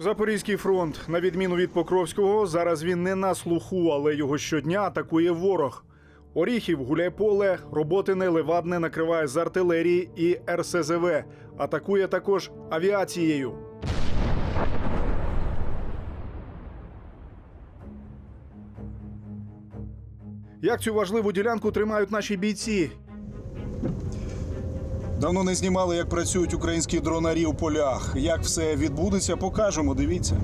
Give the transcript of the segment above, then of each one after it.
Запорізький фронт, на відміну від Покровського, зараз він не на слуху, але його щодня атакує ворог. Оріхів, Гуляйполе, Роботине, Левадне накриває з артилерії і РСЗВ. Атакує також авіацією. Як цю важливу ділянку тримають наші бійці? Давно не знімали, як працюють українські дронарі у полях. Як все відбудеться, покажемо. Дивіться.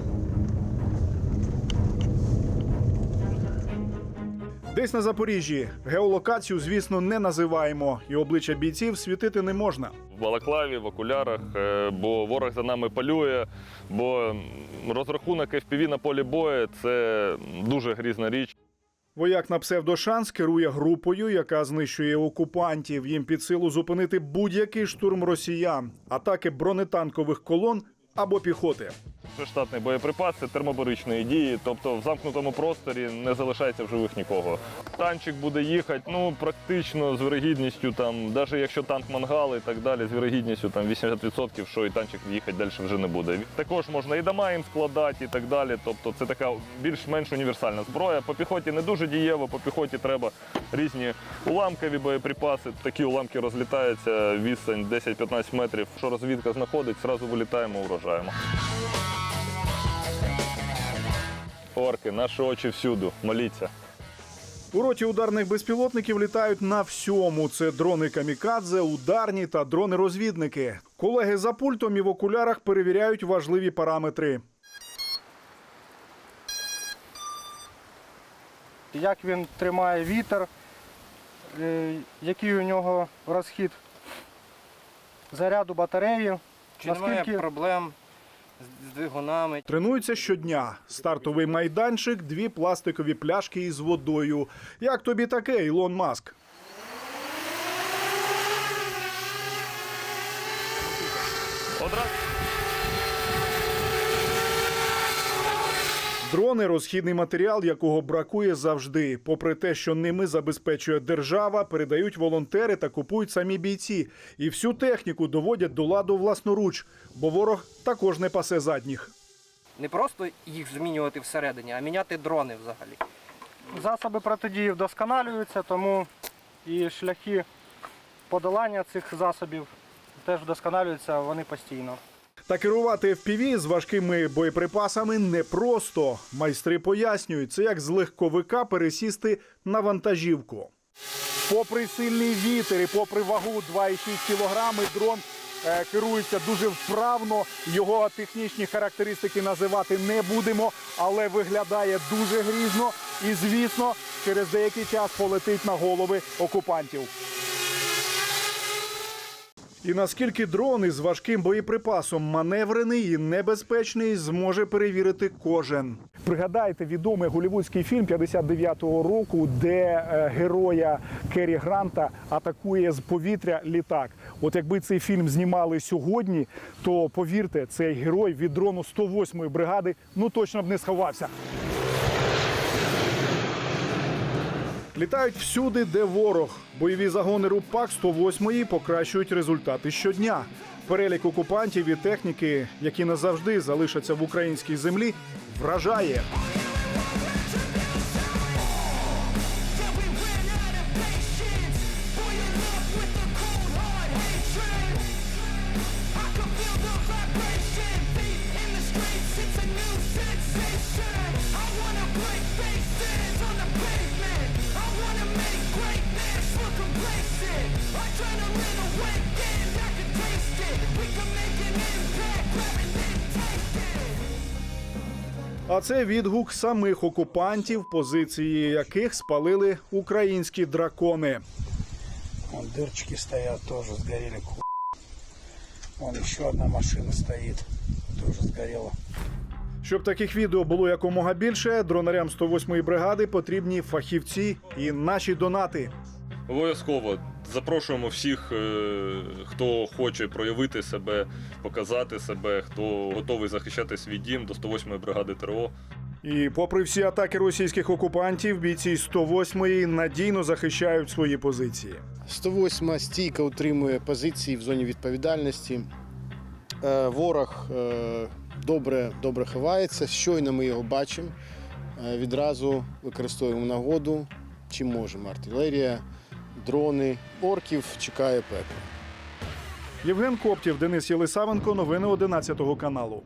Десь на Запоріжжі геолокацію, звісно, не називаємо, і обличчя бійців світити не можна. в балаклаві, в окулярах, е, бо ворог за нами полює, бо розрахунок FPV на полі бою це дуже грізна річ. Вояк на псевдошанс керує групою, яка знищує окупантів. Їм під силу зупинити будь-який штурм росіян, атаки бронетанкових колон або піхоти. Штатний боєприпас, це термобаричної дії, тобто в замкнутому просторі не залишається в живих нікого. Танчик буде їхати, ну практично з вірогідністю, там, навіть якщо танк мангал і так далі, з вірогідністю там 80%, що і танчик їхати далі вже не буде. Також можна і дома їм складати, і так далі. Тобто це така більш-менш універсальна зброя. По піхоті не дуже дієво, по піхоті треба різні уламкові боєприпаси. Такі уламки розлітаються, відстань 10-15 метрів. Що розвідка знаходить, зразу вилітаємо, уражаємо. Орки, наші очі всюду, моліться. У роті ударних безпілотників літають на всьому. Це дрони камікадзе, ударні та дрони-розвідники. Колеги за пультом і в окулярах перевіряють важливі параметри. як він тримає вітер, е, який у нього розхід заряду батареї, Чи немає проблем з- двигунами? Тренуються щодня. Стартовий майданчик, дві пластикові пляшки із водою. Як тобі таке, Ілон Маск? Одразу. Дрони розхідний матеріал, якого бракує завжди. Попри те, що ними забезпечує держава, передають волонтери та купують самі бійці. І всю техніку доводять до ладу власноруч, бо ворог також не пасе задніх. Не просто їх змінювати всередині, а міняти дрони взагалі. засоби протидії вдосконалюються, тому і шляхи подолання цих засобів теж вдосконалюються вони постійно. Та керувати FPV з важкими боєприпасами непросто. Майстри пояснюють, це як з легковика пересісти на вантажівку. Попри сильний вітер і попри вагу 2,6 кілограми, дрон е, керується дуже вправно. Його технічні характеристики називати не будемо, але виглядає дуже грізно і, звісно, через деякий час полетить на голови окупантів. І наскільки дрон із важким боєприпасом маневрений і небезпечний, зможе перевірити кожен. Пригадайте відомий голівудський фільм 59-го року, де е, героя Керрі Гранта атакує з повітря літак. От якби цей фільм знімали сьогодні, то повірте, цей герой від дрону 108-ї бригади ну точно б не сховався. Літають всюди, де ворог. Бойові загони РУПАК 108-ї покращують результати щодня. Перелік окупантів і техніки, які назавжди залишаться в українській землі, вражає. А це відгук самих окупантів, позиції яких спалили українські дракони. Вон дырочки стоят, тоже сгорели. ку- Вон еще одна машина стоит, тоже сгорела. Щоб таких відео було якомога більше, дронарям 108-ї бригади потрібні фахівці і наші донати. Обов'язково запрошуємо всіх, е, хто хоче проявити себе, показати себе, хто готовий захищати свій дім до 108-ї бригади ТРО. І попри всі атаки російських окупантів, бійці 108-ї надійно захищають свої позиції. 108 стійко утримує позиції в зоні відповідальності. Е, Ворог е, добре, добре ховається. Щойно ми його бачимо. е, Відразу використовуємо нагоду, чим можемо. Артилерія, дрони, орків чекає пекло. Євген Коптів, Денис Єлисавенко. Новини 11 каналу.